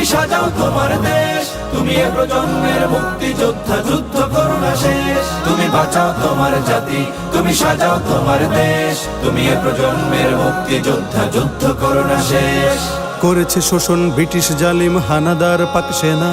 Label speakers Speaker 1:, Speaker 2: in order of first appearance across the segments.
Speaker 1: তুমি সাজাও তোমার দেশ। তুমি এ প্রজন্মের মুক্তি যোদ্ধা যুদ্ধ করো না শেষ। তুমি বাঁচাও তোমার জাতি, তুমি সাজাও তোমার দেশ। তুমি এ প্রজন্মের মুক্তি যোদ্ধা যুদ্ধ করো না শেষ।
Speaker 2: করেছে শোষণ ব্রিটিশ জালিম, হানাদার পাক সেনা।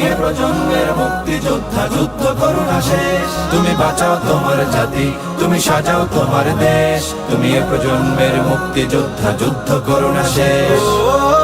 Speaker 1: এ প্রজন্মের মুক্তি যোদ্ধা যুদ্ধ করুণা শেষ। তুমি বাঁচাও তোমার জাতি, তুমি সাজাও তোমার দেশ। তুমি এ প্রজন্মের মুক্তি যোদ্ধা যুদ্ধ করো না শেষ।